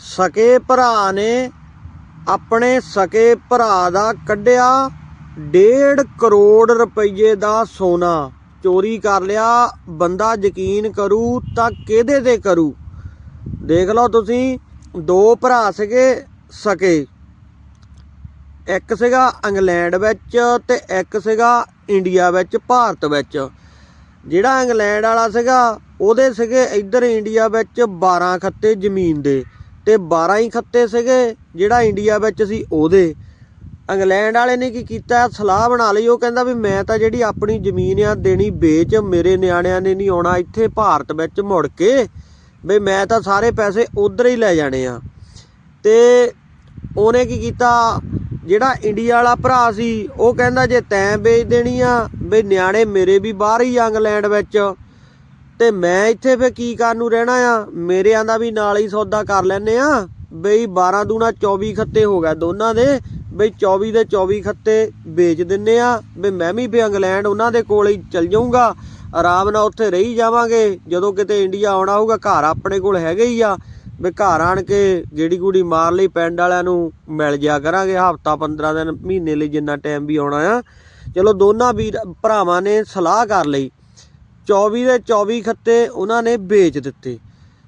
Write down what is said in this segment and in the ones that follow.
ਸਕੇ ਭਰਾ ਨੇ ਆਪਣੇ ਸਕੇ ਭਰਾ ਦਾ ਕੱਢਿਆ 1.5 ਕਰੋੜ ਰੁਪਏ ਦਾ ਸੋਨਾ। ਚੋਰੀ ਕਰ ਲਿਆ, ਬੰਦਾ ਯਕੀਨ ਕਰੂ ਤਾਂ ਕਿਹਦੇ ਤੇ ਕਰੂ? ਦੇਖ ਲਓ ਤੁਸੀਂ, ਦੋ ਭਰਾ ਸੀਗੇ ਸਕੇ। ਇੱਕ ਸੀਗਾ ਇੰਗਲੈਂਡ ਵਿੱਚ ਤੇ ਇੱਕ ਸੀਗਾ ਇੰਡੀਆ ਵਿੱਚ, ਭਾਰਤ ਵਿੱਚ। ਜਿਹੜਾ ਇੰਗਲੈਂਡ ਵਾਲਾ ਸੀਗਾ, ਉਹਦੇ ਸੀਗੇ ਇੱਧਰ ਇੰਡੀਆ ਵਿੱਚ 12 ਖੱਤੇ ਜ਼ਮੀਨ ਦੇ। ਤੇ 12 ਹੀ ਖੱਤੇ ਸੀਗੇ, ਜਿਹੜਾ ਇੰਡੀਆ ਵਿੱਚ ਸੀ ਉਹਦੇ। ਇੰਗਲੈਂਡ ਵਾਲੇ ਨੇ ਕੀ ਕੀਤਾ, ਸਲਾਹ ਬਣਾ ਲਈ, ਉਹ ਕਹਿੰਦਾ ਵੀ ਮੈਂ ਤਾਂ ਜਿਹੜੀ ਆਪਣੀ ਜ਼ਮੀਨ ਆ ਦੇਣੀ ਵੇਚ, ਮੇਰੇ ਨਿਆਣਿਆਂ ਨੇ ਨਹੀਂ ਆਉਣਾ, ਇੱਥੇ ਭਾਰਤ ਵਿੱਚ ਮੁੜ ਕੇ, ਵੀ ਮੈਂ ਤਾਂ ਸਾਰੇ ਪੈਸੇ ਉਧਰ ਹੀ ਲੈ ਜਾਣੇ ਆ। ਤੇ ਉਹਨੇ ਕੀ ਕੀਤਾ, ਜਿਹੜਾ ਇੰਡੀਆ ਵਾਲਾ ਭਰਾ ਸੀ, ਉਹ ਕਹਿੰਦਾ ਜੇ ਤੈਂ ਵੇਚ ਦੇਣੀ ਆ, ਵੀ ਨਿਆਣੇ ਮੇਰੇ ਵੀ ਬਾਹਰ ਹੀ ਆ ਇੰਗਲੈਂਡ ਵਿੱਚ ਤੇ ਮੈਂ ਇੱਥੇ ਫੇ ਕੀ ਕਰਨ ਨੂੰ ਰਹਿਣਾ ਆ? ਮੇਰਿਆਂ ਦਾ ਵੀ ਨਾਲ ਹੀ ਸੌਦਾ ਕਰ ਲੈਨੇ ਆ। ਬਈ 12 ਦੂਣਾ 24 ਖੱਤੇ ਹੋ ਗਿਆ ਦੋਨਾਂ ਦੇ। ਬਈ 24 ਦੇ 24 ਖੱਤੇ ਵੇਚ ਦਿੰਨੇ ਆ। ਵੀ ਮੈਂ ਵੀ ਫੇ ਇੰਗਲੈਂਡ ਉਹਨਾਂ ਦੇ ਕੋਲ ਹੀ ਚਲ ਜਾਊਂਗਾ। ਆਰਾਮ ਨਾਲ ਉੱਥੇ ਰਹੀ ਜਾਵਾਂਗੇ। ਜਦੋਂ ਕਿਤੇ ਇੰਡੀਆ ਆਉਣਾ ਹੋਊਗਾ, ਘਰ ਆਪਣੇ ਕੋਲ ਹੈਗੇ ਹੀ ਆ। ਵੀ ਘਰ ਆਣ ਕੇ ਗੇੜੀ ਗੂੜੀ ਮਾਰ ਲਈ ਪਿੰਡ ਵਾਲਿਆਂ ਨੂੰ, ਮਿਲ ਜਿਆ ਕਰਾਂਗੇ। ਹਫਤਾ 15 ਦਿਨ ਮਹੀਨੇ ਲਈ ਜਿੰਨਾ ਟਾਈਮ ਵੀ ਆਉਣਾ ਆ। ਚਲੋ ਦੋਨਾਂ ਵੀਰ ਭਰਾਵਾਂ ਨੇ ਸਲਾਹ ਕਰ ਲਈ। 24 ਦੇ 24 ਖੱਤੇ ਉਹਨਾਂ ਨੇ ਵੇਚ ਦਿੱਤੇ।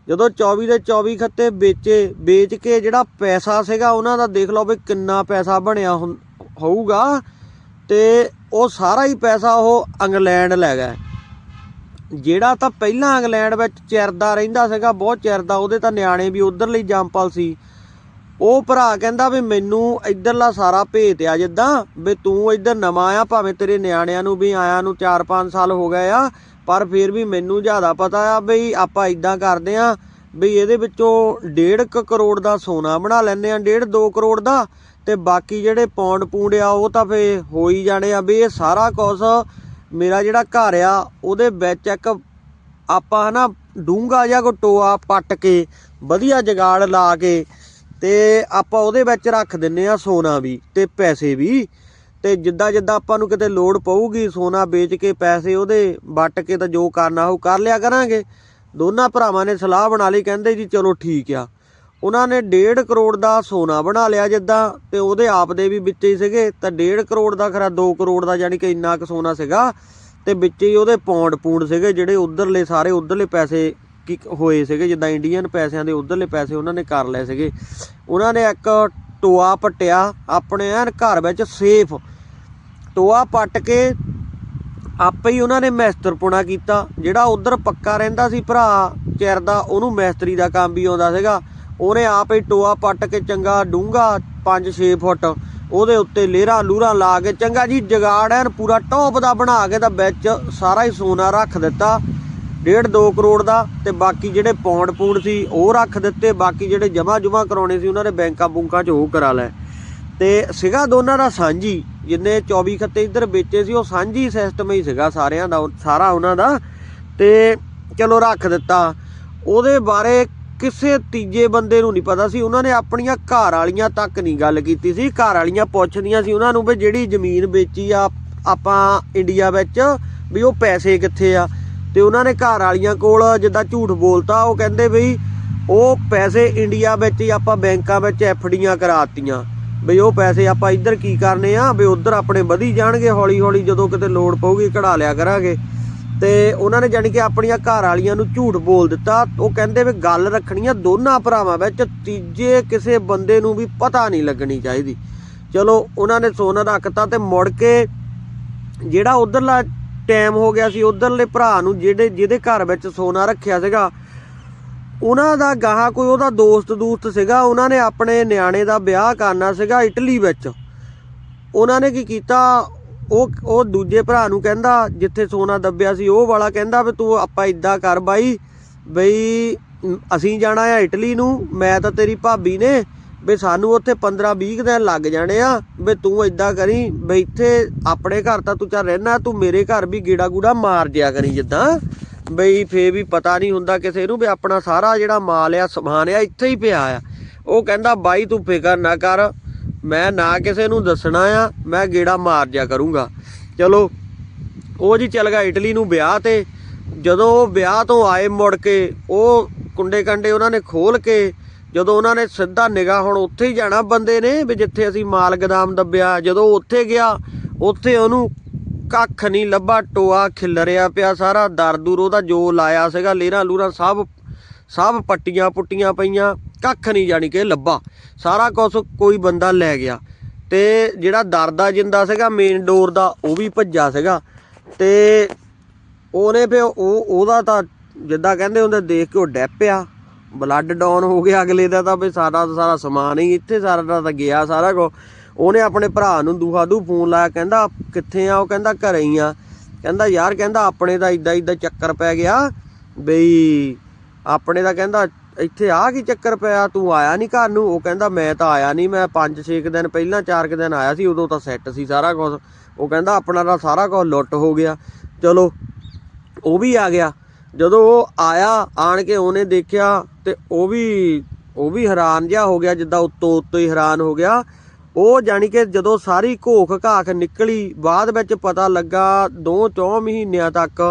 ਜਦੋਂ 24 ਦੇ 24 ਖੱਤੇ ਵੇਚੇ, ਵੇਚ ਕੇ ਜਿਹੜਾ ਪੈਸਾ ਸੀਗਾ ਉਹਨਾਂ ਦਾ ਦੇਖ ਲਓ ਵੀ ਕਿੰਨਾ ਪੈਸਾ ਬਣਿਆ ਹੁੰ- ਹੋਊਗਾ ਤੇ ਉਹ ਸਾਰਾ ਹੀ ਪੈਸਾ ਉਹ ਇੰਗਲੈਂਡ ਲੈ ਗਏ। ਜਿਹੜਾ ਤਾਂ ਪਹਿਲਾਂ ਇੰਗਲੈਂਡ ਵਿੱਚ ਚਿਰਦਾ ਰਹਿੰਦਾ ਸੀਗਾ, ਬਹੁਤ ਚਿਰਦਾ, ਉਹਦੇ ਤਾਂ ਨਿਆਣੇ ਵੀ ਉਧਰਲੀ ਜੰਪਲ ਸੀ। ਉਹ ਭਰਾ ਕਹਿੰਦਾ ਵੀ ਮੈਨੂੰ ਇੱਧਰਲਾ ਸਾਰਾ ਭੇਤ ਆ ਜਿੱਦਾਂ ਵੀ ਤੂੰ ਇੱਧਰ ਨਵਾਂ ਆ, ਭਾਵੇਂ ਤੇਰੇ ਨਿਆਣਿਆਂ ਨੂੰ ਵੀ ਆਇਆ ਨੂੰ 4-5 ਸਾਲ ਹੋ ਗਏ ਆ ਪਰ ਫਿਰ ਵੀ ਮੈਨੂੰ ਜ਼ਿਆਦਾ ਪਤਾ ਆ ਬਈ ਆਪਾਂ ਇਦਾਂ ਕਰਦੇ ਆ ਬਈ ਇਹਦੇ ਵਿੱਚੋਂ 1.5 ਕਰੋੜ ਦਾ ਸੋਨਾ ਬਣਾ ਲੈਂਦੇ ਆ 1.5 2 ਕਰੋੜ ਦਾ। ਤੇ ਬਾਕੀ ਜਿਹੜੇ ਪੌਂਡ ਪੂੰਡ ਆ, ਉਹ ਤਾਂ ਫੇ ਹੋ ਹੀ ਜਾਣੇ ਆ। ਵੀ ਇਹ ਸਾਰਾ ਕੁਝ ਮੇਰਾ ਜਿਹੜਾ ਘਰ ਆ, ਉਹਦੇ ਵਿੱਚ ਇੱਕ ਆਪਾਂ ਹਨਾ ਡੂੰਗਾ ਜਿਹਾ ਕੋ ਟੋਆ ਪੱਟ ਕੇ, ਵਧੀਆ ਜਗਾੜ ਲਾ ਕੇ ਤੇ ਆਪਾਂ ਉਹਦੇ ਵਿੱਚ ਰੱਖ ਦਿੰਨੇ ਆ ਸੋਨਾ ਵੀ ਤੇ ਪੈਸੇ ਵੀ। ਤੇ ਜਿੱਦਾਂ ਜਿੱਦਾਂ ਆਪਾਂ ਨੂੰ ਕਿਤੇ ਲੋੜ ਪਊਗੀ ਸੋਨਾ ਵੇਚ ਕੇ ਪੈਸੇ ਉਹਦੇ ਵੱਟ ਕੇ ਤਾਂ ਜੋ ਕਰਨਾ ਉਹ ਕਰ ਲਿਆ ਕਰਾਂਗੇ। ਦੋਨਾਂ ਭਰਾਵਾਂ ਨੇ ਸਲਾਹ ਬਣਾ ਲਈ, ਕਹਿੰਦੇ ਜੀ ਚਲੋ ਠੀਕ ਆ। ਉਹਨਾਂ ਨੇ 1.5 ਕਰੋੜ ਦਾ ਸੋਨਾ ਬਣਾ ਲਿਆ ਜਿੱਦਾਂ ਤੇ ਉਹਦੇ ਆਪ ਦੇ ਵੀ ਵਿੱਚ ਹੀ ਸੀਗੇ, ਤਾਂ 1.5 ਕਰੋੜ ਦਾ ਖਰਾ 2 ਕਰੋੜ ਦਾ ਯਾਨੀ ਕਿ ਇੰਨਾ ਕੁ ਸੋਨਾ ਸੀਗਾ ਤੇ ਵਿੱਚ ਹੀ ਉਹਦੇ ਪੌਂਡ ਪੂੰਡ ਸੀਗੇ ਜਿਹੜੇ ਉਧਰਲੇ ਸਾਰੇ ਉਧਰਲੇ ਪੈਸੇ ਕੀ ਹੋਏ ਸੀਗੇ, ਜਿੱਦਾਂ ਇੰਡੀਅਨ ਪੈਸਿਆਂ ਦੇ ਉਧਰਲੇ ਪੈਸੇ ਉਹਨਾਂ ਨੇ ਕਰ ਲਏ ਸੀਗੇ। ਉਹਨਾਂ ਨੇ ਇੱਕ ਟੋਆ ਪੱਟਿਆ, ਆਪਣੇ ਐਨ ਘਰ ਵਿੱਚ ਸੇਫ ਟੋਆ ਪੱਟ ਕੇ ਆਪੇ ਹੀ ਉਹਨਾਂ ਨੇ ਮੈਸਤਰਪੁਣਾ ਕੀਤਾ। ਜਿਹੜਾ ਉਧਰ ਪੱਕਾ ਰਹਿੰਦਾ ਸੀ ਭਰਾ ਚਿਰਦਾ, ਉਹਨੂੰ ਮੈਸਤਰੀ ਦਾ ਕੰਮ ਵੀ ਆਉਂਦਾ ਸੀਗਾ। ਉਹਨੇ ਆਪ ਹੀ ਟੋਆ ਪੱਟ ਕੇ ਚੰਗਾ ਡੂੰਗਾ 5-6 ਫੁੱਟ ਉਹਦੇ ਉੱਤੇ ਲੇਰਾ ਲੂਰਾ ਲਾ ਕੇ ਚੰਗਾ ਜੀ ਜਗਾੜ ਐਨ ਪੂਰਾ ਟੌਪ ਦਾ ਬਣਾ ਕੇ ਤਾਂ ਵਿੱਚ ਸਾਰਾ ਹੀ ਸੋਨਾ ਰੱਖ ਦਿੱਤਾ। ਡੇਢ 2 ਕਰੋੜ ਦਾ ਤੇ ਬਾਕੀ ਜਿਹੜੇ ਪੌਂਡ ਪੂੰਡ ਸੀ ਉਹ ਰੱਖ ਦਿੱਤੇ। ਬਾਕੀ ਜਿਹੜੇ ਜਮਾ ਜੁਮਾ ਕਰਾਉਣੇ ਸੀ ਉਹਨਾਂ ਨੇ ਬੈਂਕਾਂ ਬੁੰਕਾਂ 'ਚ ਉਹ ਕਰਾ ਲੈ ਤੇ ਸੀਗਾ ਦੋਨਾਂ ਦਾ ਸਾਂਝੀ। ਜਿੰਨੇ 24 ਖੱਤੇ ਇੱਧਰ ਵੇਚੇ ਸੀ, ਉਹ ਸਾਂਝੀ ਸਿਸਟਮ ਹੀ ਸੀਗਾ ਸਾਰਿਆਂ ਦਾ, ਸਾਰਾ ਉਹਨਾਂ ਦਾ। ਤੇ ਚਲੋ ਰੱਖ ਦਿੱਤਾ। ਉਹਦੇ ਬਾਰੇ ਕਿਸੇ ਤੀਜੇ ਬੰਦੇ ਨੂੰ ਨਹੀਂ ਪਤਾ ਸੀ। ਉਹਨਾਂ ਨੇ ਆਪਣੀਆਂ ਘਰ ਵਾਲੀਆਂ ਤੱਕ ਨਹੀਂ ਗੱਲ ਕੀਤੀ ਸੀ। ਘਰ ਵਾਲੀਆਂ ਪੁੱਛਦੀਆਂ ਸੀ ਉਹਨਾਂ ਨੂੰ ਵੀ ਜਿਹੜੀ ਜ਼ਮੀਨ ਵੇਚੀ ਆ ਆਪਾਂ ਇੰਡੀਆ ਵਿੱਚ, ਵੀ ਉਹ ਪੈਸੇ ਕਿੱਥੇ ਆ? ਤੇ ਉਹਨਾਂ ਨੇ ਘਰ ਵਾਲੀਆਂ ਕੋਲ ਜਿੱਦਾਂ ਝੂਠ ਬੋਲਤਾ, ਉਹ ਕਹਿੰਦੇ ਬਈ ਉਹ ਪੈਸੇ ਇੰਡੀਆ ਵਿੱਚ ਹੀ ਆਪਾਂ ਬੈਂਕਾਂ ਵਿੱਚ ਐਫਡੀਆਂ ਕਰਾਤੀਆਂ। ਬਈ ਉਹ ਪੈਸੇ ਆਪਾਂ ਇੱਧਰ ਕੀ ਕਰਨੇ ਆ? ਵੀ ਉੱਧਰ ਆਪਣੇ ਵਧੀ ਜਾਣਗੇ ਹੌਲੀ ਹੌਲੀ ਜਦੋਂ ਕਿਤੇ ਲੋੜ ਪਊਗੀ, ਕਢਾ ਲਿਆ ਕਰਾਂਗੇ। ਤੇ ਉਹਨਾਂ ਨੇ ਜਾਣੀ ਕਿ ਆਪਣੀਆਂ ਘਰ ਵਾਲੀਆਂ ਨੂੰ ਝੂਠ ਬੋਲ ਦਿੱਤਾ। ਉਹ ਕਹਿੰਦੇ ਵੀ ਗੱਲ ਰੱਖਣੀ ਆ ਦੋਨਾਂ ਭਰਾਵਾਂ ਵਿੱਚ, ਤੀਜੇ ਕਿਸੇ ਬੰਦੇ ਨੂੰ ਵੀ ਪਤਾ ਨਹੀਂ ਲੱਗਣੀ ਚਾਹੀਦੀ। ਚਲੋ, ਉਹਨਾਂ ਨੇ ਸੋਨਾ ਰੱਖਤਾ ਤੇ ਮੁੜ ਕੇ ਜਿਹੜਾ ਉਧਰਲਾ ਟਾਈਮ ਹੋ ਗਿਆ ਸੀ, ਉਧਰਲੇ ਭਰਾ ਨੂੰ ਜਿਹੜੇ, ਜਿਹਦੇ ਘਰ ਵਿੱਚ ਸੋਨਾ ਰੱਖਿਆ ਸੀਗਾ ਉਹਨਾਂ ਦਾ ਗਾਹਾਂ ਕੋਈ ਉਹਦਾ ਦੋਸਤ ਦੂਸਤ ਸੀਗਾ, ਉਹਨਾਂ ਨੇ ਆਪਣੇ ਨਿਆਣੇ ਦਾ ਵਿਆਹ ਕਰਨਾ ਸੀਗਾ ਇਟਲੀ ਵਿੱਚ। ਉਹਨਾਂ ਨੇ ਕੀ ਕੀਤਾ? ਉਹ ਉਹ ਦੂਜੇ ਭਰਾ ਨੂੰ ਕਹਿੰਦਾ, ਜਿੱਥੇ ਸੋਨਾ ਦੱਬਿਆ ਸੀ, ਉਹ ਵਾਲਾ ਕਹਿੰਦਾ ਵੀ ਤੂੰ ਆਪਾਂ ਇਦਾਂ ਕਰ ਬਾਈ, ਬਈ ਅਸੀਂ ਜਾਣਾ ਆ ਇਟਲੀ ਨੂੰ, ਮੈਂ ਤਾਂ ਤੇਰੀ ਭਾਬੀ ਨੇ, ਵੀ ਸਾਨੂੰ ਉੱਥੇ 15 20 ਦਿਨ ਲੱਗ ਜਾਣੇ ਆ, ਵੀ ਤੂੰ ਇਦਾਂ ਕਰੀ, ਵੀ ਇੱਥੇ ਆਪਣੇ ਘਰ ਤਾਂ ਤੂੰ ਚੱਲ ਰਹਿਣਾ, ਤੂੰ ਮੇਰੇ ਘਰ ਵੀ ਗੇੜਾ ਗੂੜਾ ਮਾਰ ਜਿਆ ਕਰੀ ਜਿੱਦਾਂ। ਬਈ ਫੇ ਵੀ ਪਤਾ ਨਹੀਂ ਹੁੰਦਾ ਕਿਸੇ ਨੂੰ ਵੀ ਆਪਣਾ ਸਾਰਾ ਜਿਹੜਾ ਮਾਲ ਆ, ਸਮਾਨ ਆ, ਇੱਥੇ ਹੀ ਪਿਆ ਆ। ਉਹ ਕਹਿੰਦਾ, ਬਾਈ ਤੂੰ ਫਿਕਰ ਨਾ ਕਰ, ਮੈਂ ਨਾ ਕਿਸੇ ਨੂੰ ਦੱਸਣਾ ਆ, ਮੈਂ ਗੇੜਾ ਮਾਰ ਜਾ ਕਰੂੰਗਾ। ਚਲੋ, ਉਹ ਜੀ ਚੱਲ ਗਿਆ ਇਟਲੀ ਨੂੰ ਵਿਆਹ ਤੇ। ਜਦੋਂ ਉਹ ਵਿਆਹ ਤੋਂ ਆਏ ਮੁੜ ਕੇ, ਉਹ ਕੁੰਡੇ ਕੰਡੇ ਉਹਨਾਂ ਨੇ ਖੋਲ ਕੇ, ਜਦੋਂ ਉਹਨਾਂ ਨੇ ਸਿੱਧਾ ਨਿਗਾਹ ਹੁਣ ਉੱਥੇ ਹੀ ਜਾਣਾ ਬੰਦੇ ਨੇ, ਵੀ ਜਿੱਥੇ ਅਸੀਂ ਮਾਲ ਗਦਾਮ ਦੱਬਿਆ। ਜਦੋਂ ਉੱਥੇ ਗਿਆ, ਉੱਥੇ ਉਹਨੂੰ ਕੱਖ ਨਹੀਂ, ਲੱਭਾ ਟੋਆ ਖਿਲਰਿਆ ਪਿਆ, ਸਾਰਾ ਦਰਦੂਰ ਉਹਦਾ ਜੋ ਲਾਇਆ ਸੀਗਾ, ਲੇਰਾ ਲੂਰਾ ਸਭ ਸਭ ਪੱਟੀਆਂ ਪੁੱਟੀਆਂ ਪਈਆਂ, ਕੱਖ ਨਹੀਂ ਜਾਣੀ ਕਿ ਲੱਭਾ। ਸਾਰਾ ਕੁਝ ਕੋਈ ਬੰਦਾ ਲੈ ਗਿਆ ਤੇ ਜਿਹੜਾ ਦਰਦਾ ਜਿੰਦਾ ਸੀਗਾ ਮੇਨ ਡੋਰ ਦਾ, ਉਹ ਵੀ ਭੱਜਾ ਸੀਗਾ ਤੇ ਉਹਨੇ ਫੇ ਉਹ, ਉਹਦਾ ਤਾਂ ਜਿੱਦਾਂ ਕਹਿੰਦੇ ਹੁੰਦੇ, ਦੇਖ ਕੇ ਉਹ ਡੈਪਿਆ ਬਲੱਡ ਡਾਊਨ ਹੋ ਗਿਆ ਅਗਲੇ ਦਾ ਤਾਂ ਵੀ ਸਾਰਾ ਦਾ ਸਾਰਾ ਸਮਾਨ ਹੀ ਇੱਥੇ ਸਾਰਾ ਦਾ ਤਾਂ ਗਿਆ ਸਾਰਾ ਕੋ ਉਹਨੇ ਆਪਣੇ ਭਰਾ ਨੂੰ ਦੂਹਾ ਦੂ ਫੋਨ ਲਾਇਆ, ਕਹਿੰਦਾ ਕਿੱਥੇ ਆ ਉਹ? ਕਹਿੰਦਾ ਘਰੇ ਹੀ ਆ। ਕਹਿੰਦਾ ਯਾਰ, ਕਹਿੰਦਾ ਆਪਣੇ ਦਾ ਇਦਾਂ ਇਦਾਂ ਚੱਕਰ ਪੈ ਗਿਆ ਬਈ, ਆਪਣੇ ਦਾ ਕਹਿੰਦਾ ਇੱਥੇ ਆ ਕੀ ਚੱਕਰ ਪਿਆ? ਤੂੰ ਆਇਆ ਨਹੀਂ ਘਰ ਨੂੰ? ਉਹ ਕਹਿੰਦਾ ਮੈਂ ਤਾਂ ਆਇਆ ਨਹੀਂ ਮੈਂ 5-6 ਦਿਨ ਪਹਿਲਾਂ 4 ਦਿਨ ਆਇਆ ਸੀ, ਉਦੋਂ ਤਾਂ ਸੈੱਟ ਸੀ ਸਾਰਾ ਕੁਝ ਉਹ ਕਹਿੰਦਾ ਆਪਣਾ ਤਾਂ ਸਾਰਾ ਕੁਝ ਲੁੱਟ ਹੋ ਗਿਆ। ਚਲੋ, ਉਹ ਵੀ ਆ ਗਿਆ। ਜਦੋਂ ਉਹ ਆਇਆ, ਆਣ ਕੇ ਉਹਨੇ ਦੇਖਿਆ ਤੇ ਉਹ ਵੀ ਉਹ ਵੀ ਹੈਰਾਨ ਜਿਹਾ ਹੋ ਗਿਆ, ਜਿੱਦਾਂ ਉੱਤੋਂ ਉੱਤੋਂ ਹੀ ਹੈਰਾਨ ਹੋ ਗਿਆ। ਉਹ ਜਾਣੀ ਕਿ ਜਦੋਂ ਸਾਰੀ ਘੋਖ ਘਾਖ ਨਿਕਲੀ, ਬਾਅਦ ਵਿੱਚ ਪਤਾ ਲੱਗਾ ਦੋ ਚੌ ਮਹੀਨਿਆਂ ਤੱਕ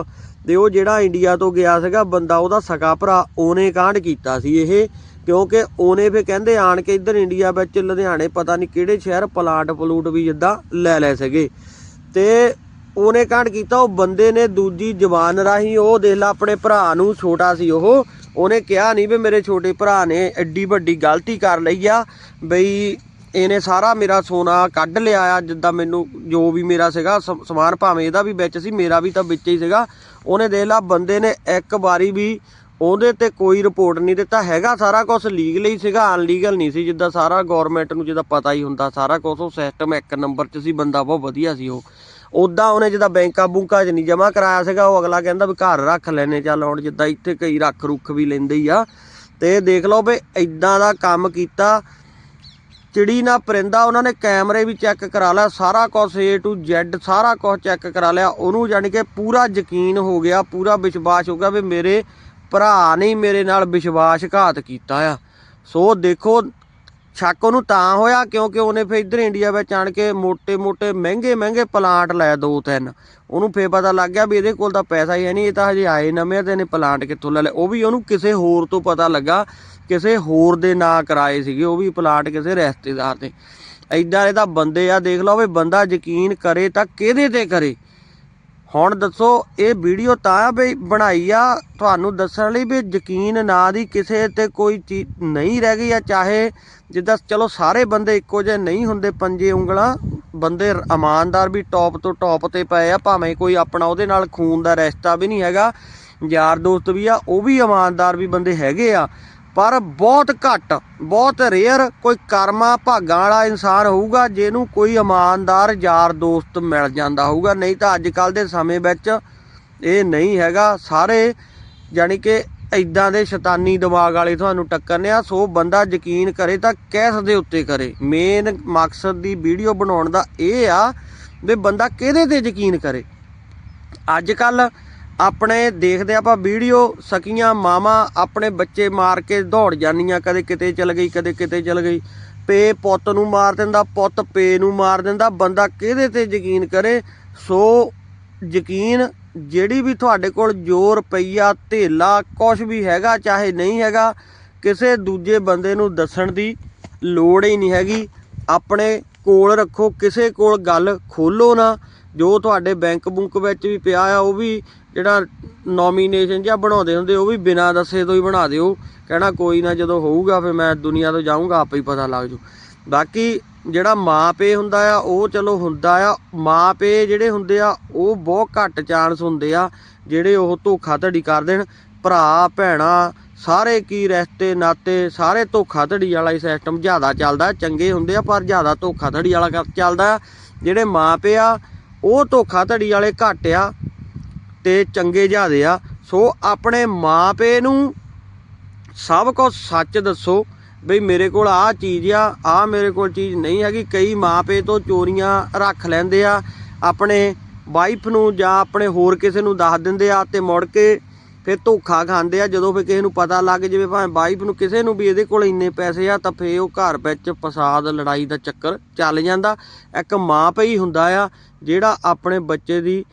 ਤੇ ਉਹ ਜਿਹੜਾ ਇੰਡੀਆ ਤੋਂ ਗਿਆ ਸੀਗਾ, ਬੰਦਾ ਉਹਦਾ ਸਕਾ ਭਰਾ ਉਹਨੇ ਕਾਂਡ ਕੀਤਾ ਸੀ ਇਹ, ਕਿਉਂਕਿ ਉਹਨੇ ਫੇ ਕਹਿੰਦੇ ਆਣ ਕੇ ਇੱਧਰ ਇੰਡੀਆ ਵਿੱਚ ਲੁਧਿਆਣੇ ਪਤਾ ਨਹੀਂ ਕਿਹੜੇ ਸ਼ਹਿਰ ਪਲਾਟ ਪਲੂਟ ਵੀ ਜਿੱਦਾਂ ਲੈ ਲੈ ਸੀਗੇ। ਤੇ ਉਹਨੇ ਕਾਂਡ ਕੀਤਾ, ਉਹ ਬੰਦੇ ਨੇ ਦੂਜੀ ਜ਼ਬਾਨ ਰਾਹੀਂ ਉਹ ਦੇਖ ਲਾ ਆਪਣੇ ਭਰਾ ਨੂੰ ਛੋਟਾ ਸੀ ਉਹ, ਉਹਨੇ ਕਿਹਾ ਨਹੀਂ ਵੀ ਮੇਰੇ ਛੋਟੇ ਭਰਾ ਨੇ ਐਡੀ ਵੱਡੀ ਗਲਤੀ ਕਰ ਲਈ ਆ, ਬਈ ਇਹਨੇ ਸਾਰਾ ਮੇਰਾ ਸੋਨਾ ਕੱਢ ਲਿਆ ਆ, ਜਿੱਦਾਂ ਮੈਨੂੰ ਜੋ ਵੀ ਮੇਰਾ ਸੀਗਾ, ਸਮ- ਸਮਾਨ ਭਾਵੇਂ ਇਹਦਾ ਵੀ ਵਿੱਚ ਸੀ, ਮੇਰਾ ਵੀ ਤਾਂ ਵਿੱਚ ਹੀ ਸੀਗਾ। ਉਹਨੇ ਦੇਖ ਲਾ, ਬੰਦੇ ਨੇ ਇੱਕ ਵਾਰੀ ਵੀ ਉਹਦੇ ਤੇ ਕੋਈ ਰਿਪੋਰਟ ਨਹੀਂ ਦਿੱਤਾ। ਹੈਗਾ ਸਾਰਾ ਕੁਝ ਲੀਗਲ ਹੀ ਸੀਗਾ ਅਨਲੀਗਲ ਨਹੀਂ ਸੀ। ਜਿੱਦਾਂ ਸਾਰਾ ਗਵਰਨਮੈਂਟ ਨੂੰ ਜਿੱਦਾਂ ਪਤਾ ਹੀ ਹੁੰਦਾ, ਸਾਰਾ ਕੁਝ ਉਹ ਸਿਸਟਮ ਇੱਕ ਨੰਬਰ 'ਚ ਸੀ, ਬੰਦਾ ਬਹੁਤ ਵਧੀਆ ਸੀ ਉਹ। ਉਦਾਂ ਉਹਨੇ ਜਿੱਦਾਂ ਬੈਂਕਾਂ ਬੁੰਕਾਂ 'ਚ ਨਹੀਂ ਜਮ੍ਹਾਂ ਕਰਾਇਆ ਸੀਗਾ, ਉਹ ਅਗਲਾ ਕਹਿੰਦਾ ਵੀ ਘਰ ਰੱਖ ਲੈਨੇ, ਚੱਲ ਹੁਣ ਜਿੱਦਾਂ ਇੱਥੇ ਕਈ ਰੱਖ ਰੁੱਖ ਵੀ ਲੈਂਦੇ ਹੀ ਆ। ਤੇ ਦੇਖ ਲਓ ਵੀ ਇਦਾਂ ਦਾ ਕੰਮ ਕੀਤਾ ਚਿੜੀ ਨਾ ਪਰਿੰਦਾ, ਉਹਨਾਂ ਨੇ ਕੈਮਰੇ ਵੀ ਚੈੱਕ ਕਰਾ ਲਿਆ ਸਾਰਾ ਕੁਝ A to Z, ਸਾਰਾ ਕੁਝ ਚੈੱਕ ਕਰਾ ਲਿਆ। ਉਹਨੂੰ ਜਾਣੀ ਕਿ ਪੂਰਾ ਯਕੀਨ ਹੋ ਗਿਆ, ਪੂਰਾ ਵਿਸ਼ਵਾਸ ਹੋ ਗਿਆ ਵੀ ਮੇਰੇ ਭਰਾ ਨੇ ਮੇਰੇ ਨਾਲ ਵਿਸ਼ਵਾਸਘਾਤ ਕੀਤਾ ਆ। ਸੋ ਦੇਖੋ ਸ਼ੱਕ ਉਹਨੂੰ ਤਾਂ ਹੋਇਆ ਕਿਉਂਕਿ ਉਹਨੇ ਫਿਰ ਇੱਧਰ ਇੰਡੀਆ ਵਿੱਚ ਆਣ ਕੇ ਮੋٹے-ਮੋٹے ਮਹਿੰਗੇ-ਮਹਿੰਗੇ ਪਲਾਂਟ ਲੈ ਦੋ ਤਿੰਨ। ਉਹਨੂੰ ਫੇਰ ਪਤਾ ਲੱਗ ਗਿਆ ਵੀ ਇਹਦੇ ਕੋਲ ਤਾਂ ਪੈਸਾ ਹੀ ਹੈ ਨਹੀਂ, ਇਹ ਤਾਂ ਹਜੇ ਆਏ ਨਵੇਂ ਤੇ ਇਹਨੇ ਪਲਾਂਟ ਕਿੱਥੋਂ ਲੈ ਲਿਆ ਉਹ ਵੀ ਉਹਨੂੰ ਕਿਸੇ ਹੋਰ ਤੋਂ ਪਤਾ ਲੱਗਾ, ਕਿਸੇ ਹੋਰ ਦੇ ਨਾਂ ਕਰਾਏ ਸੀਗੇ, ਉਹ ਵੀ ਪਲਾਂਟ ਕਿਸੇ ਰਿਸ਼ਤੇਦਾਰ ਦੇ। ਐਡਾ ਇਹਦਾ ਬੰਦੇ ਆ, ਦੇਖ ਲਓ ਵੀ ਬੰਦਾ ਯਕੀਨ ਕਰੇ ਤਾਂ ਕਿਹਦੇ ਤੇ ਕਰੇ? ਹੁਣ ਦੱਸੋ, ਇਹ ਵੀਡੀਓ ਤਾਂ ਵੀ ਬਣਾਈ ਆ? ਤੁਹਾਨੂੰ ਦੱਸਣ ਲਈ ਵੀ ਯਕੀਨ ਨਾ ਦੀ ਕਿਸੇ ਤੇ ਕੋਈ ਚੀਜ਼ ਨਹੀਂ ਰਹਿ ਗਈ ਆ, ਚਾਹੇ ਜਿੱਦਾਂ ਚਲੋ ਸਾਰੇ ਬੰਦੇ ਇੱਕੋ ਜਿਹੇ ਨਹੀਂ ਹੁੰਦੇ, ਪੰਜੇ ਉਂਗਲਾਂ, ਬੰਦੇ ਇਮਾਨਦਾਰ ਵੀ ਟੌਪ ਤੋਂ ਟੌਪ ਤੇ ਪਏ ਆ, ਭਾਵੇਂ ਕੋਈ ਆਪਣਾ ਉਹਦੇ ਨਾਲ ਖੂਨ ਦਾ ਰਿਸ਼ਤਾ ਵੀ ਨਹੀਂ ਹੈਗਾ, ਯਾਰ ਦੋਸਤ ਵੀ ਆ, ਉਹ ਵੀ ਇਮਾਨਦਾਰ ਵੀ ਬੰਦੇ ਹੈਗੇ ਆ। ਪਰ ਬਹੁਤ ਘੱਟ, ਬਹੁਤ ਰੇਅਰ ਕੋਈ ਕਰਮਾ ਭਾਗਾਂ ਵਾਲਾ ਇਨਸਾਨ ਹੋਊਗਾ ਜਿਹਨੂੰ ਕੋਈ ਇਮਾਨਦਾਰ ਯਾਰ ਦੋਸਤ ਮਿਲ ਜਾਂਦਾ ਹੋਊਗਾ। ਨਹੀਂ ਤਾਂ ਅੱਜ ਕੱਲ ਦੇ ਸਮੇਂ ਵਿੱਚ ਇਹ ਨਹੀਂ ਹੈਗਾ। ਸਾਰੇ ਯਾਨੀ ਕਿ ਇਦਾਂ ਦੇ ਸ਼ੈਤਾਨੀ ਦਿਮਾਗ ਵਾਲੇ ਤੁਹਾਨੂੰ ਟੱਕਰਨੇ ਆ। ਸੋ ਬੰਦਾ ਯਕੀਨ ਕਰੇ ਤਾਂ ਕਿਸ ਦੇ ਉੱਤੇ ਕਰੇ। ਮੇਨ ਮਕਸਦ ਦੀ ਵੀਡੀਓ ਬਣਾਉਣ ਦਾ ਇਹ ਆ ਵੀ ਬੰਦਾ ਕਿਹਦੇ ਤੇ ਯਕੀਨ ਕਰੇ। ਅੱਜ ਕੱਲ੍ਹ ਆਪਣੇ ਦੇਖਦੇ ਆਪਾਂ ਵੀਡੀਓ, ਸਕੀਆਂ, ਮਾਵਾਂ, ਆਪਣੇ ਬੱਚੇ ਮਾਰ ਕੇ ਦੌੜ ਜਾਂਦੀਆਂ, ਕਦੇ ਕਿਤੇ ਚਲ ਗਈ, ਕਦੇ ਕਿਤੇ ਚਲ ਗਈ। ਪੇ ਪੁੱਤ ਨੂੰ ਮਾਰ ਦਿੰਦਾ, ਪੁੱਤ ਪੇ ਨੂੰ ਮਾਰ ਦਿੰਦਾ, ਬੰਦਾ ਕਿਹਦੇ ਤੇ ਯਕੀਨ ਕਰੇ? ਸੋ ਯਕੀਨ ਜਿਹੜੀ ਵੀ ਤੁਹਾਡੇ ਕੋਲ ਜੋ ਰੁਪਈਆ ਧੇਲਾ ਕੁਝ ਵੀ ਹੈਗਾ, ਚਾਹੇ ਨਹੀਂ ਹੈਗਾ, ਕਿਸੇ ਦੂਜੇ ਬੰਦੇ ਨੂੰ ਦੱਸਣ ਦੀ ਲੋੜ ਹੀ ਨਹੀਂ ਹੈਗੀ। ਆਪਣੇ ਕੋਲ ਰੱਖੋ, ਕਿਸੇ ਕੋਲ ਗੱਲ ਖੋਲੋ ਨਾ। ਜੋ ਤੁਹਾਡੇ ਬੈਂਕ ਬੁੰਕ ਵਿੱਚ ਵੀ ਪਿਆ ਆ, ਉਹ ਵੀ ਜਿਹੜਾ ਨੋਮੀਨੇਸ਼ਨ ਜਾਂ ਬਣਾਉਂਦੇ ਹੁੰਦੇ, ਉਹ ਵੀ ਬਿਨਾਂ ਦੱਸੇ ਤੋਂ ਹੀ ਬਣਾ ਦਿਓ। ਕਹਿਣਾ ਕੋਈ ਨਾ, ਜਦੋਂ ਹੋਊਗਾ ਫਿਰ ਮੈਂ ਦੁਨੀਆ ਤੋਂ ਜਾਊਂਗਾ, ਆਪੇ ਹੀ ਪਤਾ ਲੱਗ ਜੂ। ਬਾਕੀ ਜਿਹੜਾ ਮਾਂ ਪੇ ਹੁੰਦਾ ਆ, ਉਹ ਚਲੋ ਹੁੰਦਾ ਆ। ਮਾਂ ਪੇ ਜਿਹੜੇ ਹੁੰਦੇ ਆ, ਉਹ ਬਹੁਤ ਘੱਟ ਚਾਂਸ ਹੁੰਦੇ ਆ, ਜਿਹੜੇ ਉਹ ਧੋਖਾ ਧੜੀ ਕਰ ਦੇਣ। ਭਰਾ, ਭੈਣਾ, ਸਾਰੇ ਕੀ ਰਿਸ਼ਤੇ, ਨਾਤੇ, ਸਾਰੇ ਧੋਖਾ ਧੜੀ ਵਾਲਾ ਹੀ ਸਿਸਟਮ ਜ਼ਿਆਦਾ ਚੱਲਦਾ। ਚੰਗੇ ਹੁੰਦੇ ਆ, ਪਰ ਜ਼ਿਆਦਾ ਧੋਖਾ ਧੜੀ ਵਾਲਾ ਕਰ- ਚੱਲਦਾ। ਆ ਜਿਹੜੇ ਮਾਂ ਪੇ ਆ, ਉਹ ਧੋਖਾ ਧੜੀ ਵਾਲੇ ਘੱਟ ਆ। ਤੇ ਚੰਗੇ ਜ਼ਿਆਦੇ ਆ। ਸੋ ਆਪਣੇ ਮਾਂ ਪੇ ਨੂੰ ਸਭ ਕੁਝ ਸੱਚ ਦੱਸੋ ਬਈ ਮੇਰੇ ਕੋਲ ਆਹ ਚੀਜ਼ ਆ, ਆਹ ਮੇਰੇ ਕੋਲ ਚੀਜ਼ ਨਹੀਂ ਹੈਗੀ। ਕਈ ਮਾਪੇ ਤੋਂ ਚੋਰੀਆਂ ਰੱਖ ਲੈਂਦੇ ਆ, ਆਪਣੇ ਵਾਈਫ ਨੂੰ ਜਾਂ ਆਪਣੇ ਹੋਰ ਕਿਸੇ ਨੂੰ ਦੱਸ ਦਿੰਦੇ ਆ ਤੇ ਮੁੜ ਕੇ ਫਿਰ ਧੋਖਾ ਖਾਂਦੇ ਆ। ਜਦੋਂ ਫਿਰ ਕਿਸੇ ਨੂੰ ਪਤਾ ਲੱਗ ਜਾਵੇ ਭਾਵੇਂ ਵਾਈਫ ਨੂੰ ਕਿਸੇ ਨੂੰ ਵੀ ਇਹਦੇ ਕੋਲ ਇੰਨੇ ਪੈਸੇ ਆ, ਤਾਂ ਫੇ ਉਹ ਘਰ ਵਿੱਚ ਫਸਾਦ ਲੜਾਈ ਦਾ ਚੱਕਰ ਚੱਲ ਜਾਂਦਾ। ਇੱਕ ਮਾਂ ਪਈ ਹੁੰਦਾ ਆ, ਜਿਹੜਾ ਆਪਣੇ ਬੱਚੇ ਦੀ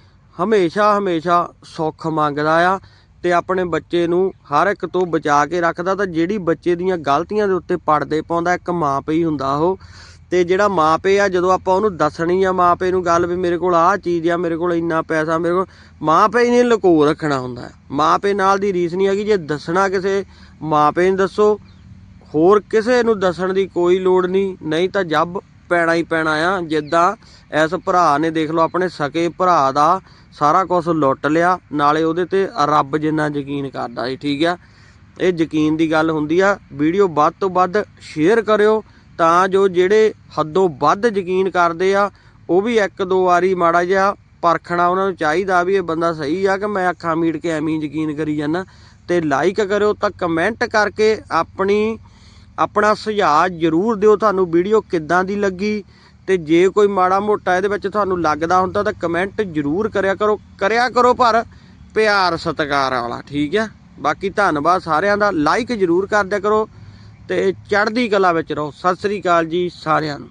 ਹਮੇਸ਼ਾ ਹਮੇਸ਼ਾ ਸੁੱਖ ਮੰਗਦਾ ਆ ਤੇ ਆਪਣੇ ਬੱਚੇ ਨੂੰ ਹਰ ਇੱਕ ਤੋਂ ਬਚਾ ਕੇ ਰੱਖਦਾ ਤਾਂ ਜਿਹੜੀ ਬੱਚੇ ਦੀਆਂ ਗਲਤੀਆਂ ਦੇ ਉੱਤੇ ਪੜਦੇ ਪਾਉਂਦਾ, ਇੱਕ ਮਾਂ ਪਿਓ ਹੀ ਹੁੰਦਾ ਉਹ ਤੇ ਜਿਹੜਾ ਮਾਪੇ ਆ, ਜਦੋਂ ਆਪਾਂ ਉਹਨੂੰ ਦੱਸਣੀ ਆ ਮਾਪੇ ਨੂੰ ਗੱਲ ਵੀ ਮੇਰੇ ਕੋਲ ਆਹ ਚੀਜ਼ ਆ, ਮੇਰੇ ਕੋਲ ਇੰਨਾ ਪੈਸਾ, ਮੇਰੇ ਕੋਲ ਮਾਪੇ ਹੀ ਨੇ ਲੁਕੋ ਰੱਖਣਾ ਹੁੰਦਾ ਹੈ। ਮਾਪੇ ਨਾਲ ਦੀ ਰੀਸ ਨਹੀਂ ਹੈਗੀ, ਜੇ ਦੱਸਣਾ ਕਿਸੇ ਮਾਪੇ ਨੂੰ ਦੱਸੋ, ਹੋਰ ਕਿਸੇ ਨੂੰ ਦੱਸਣ ਦੀ ਕੋਈ ਲੋੜ ਨਹੀਂ ਨਹੀਂ ਤਾਂ ਜੱਬ ਪੈਣਾ ਹੀ ਪੈਣਾ ਆ। ਜਿੱਦਾਂ ਇਸ ਭਰਾ ਨੇ ਦੇਖ ਲਓ ਆਪਣੇ ਸਕੇ ਭਰਾ ਦਾ ਸਾਰਾ ਕੁਝ ਲੁੱਟ ਲਿਆ। ਨਾਲੇ ਉਹਦੇ ਤੇ ਰੱਬ ਜਿੰਨਾ ਯਕੀਨ ਕਰਦਾ ਸੀ, ਠੀਕ ਆ? ਇਹ ਯਕੀਨ ਦੀ ਗੱਲ ਹੁੰਦੀ ਆ, ਵੀਡੀਓ ਵੱਧ ਤੋਂ ਵੱਧ ਸ਼ੇਅਰ ਕਰਿਓ ਤਾਂ ਜੋ ਜਿਹੜੇ ਹੱਦੋਂ ਵੱਧ ਯਕੀਨ ਕਰਦੇ ਆ, ਉਹ ਵੀ ਇੱਕ ਦੋ ਵਾਰੀ ਮਾੜਾ ਜਿਹਾ ਪਰਖਣਾ ਉਹਨਾਂ ਨੂੰ ਚਾਹੀਦਾ ਵੀ ਇਹ ਬੰਦਾ ਸਹੀ ਆ ਕਿ ਮੈਂ ਅੱਖਾਂ ਮੀਟ ਕੇ ਐਵੇਂ ਯਕੀਨ ਕਰੀ ਜਾਂਦਾ ਤੇ ਲਾਈਕ ਕਰਿਓ ਤਾਂ ਕਮੈਂਟ ਕਰਕੇ ਆਪਣੀ ਆਪਣਾ ਸੁਝਾਅ ਜਰੂਰ ਦਿਓ ਤੁਹਾਨੂੰ ਵੀਡੀਓ ਕਿੱਦਾਂ ਦੀ ਲੱਗੀ ਤੇ ਜੇ ਕੋਈ ਮਾੜਾ ਮੋਟਾ ਇਹਦੇ ਵਿੱਚ ਤੁਹਾਨੂੰ ਲੱਗਦਾ ਹੁੰਦਾ ਤਾਂ ਕਮੈਂਟ ਜਰੂਰ ਕਰਿਆ ਕਰੋ ਕਰਿਆ ਕਰੋ ਪਰ ਪਿਆਰ ਸਤਿਕਾਰ ਵਾਲਾ, ਠੀਕ ਹੈ ਬਾਕੀ ਧੰਨਵਾਦ ਸਾਰਿਆਂ ਦਾ ਲਾਈਕ ਜਰੂਰ ਕਰ ਦਿਆ ਕਰੋ ਤੇ ਚੜ੍ਹਦੀ ਕਲਾ ਵਿੱਚ ਰਹੋ। ਸਤਿ ਸ੍ਰੀ ਅਕਾਲ ਜੀ ਸਾਰਿਆਂ ਨੂੰ।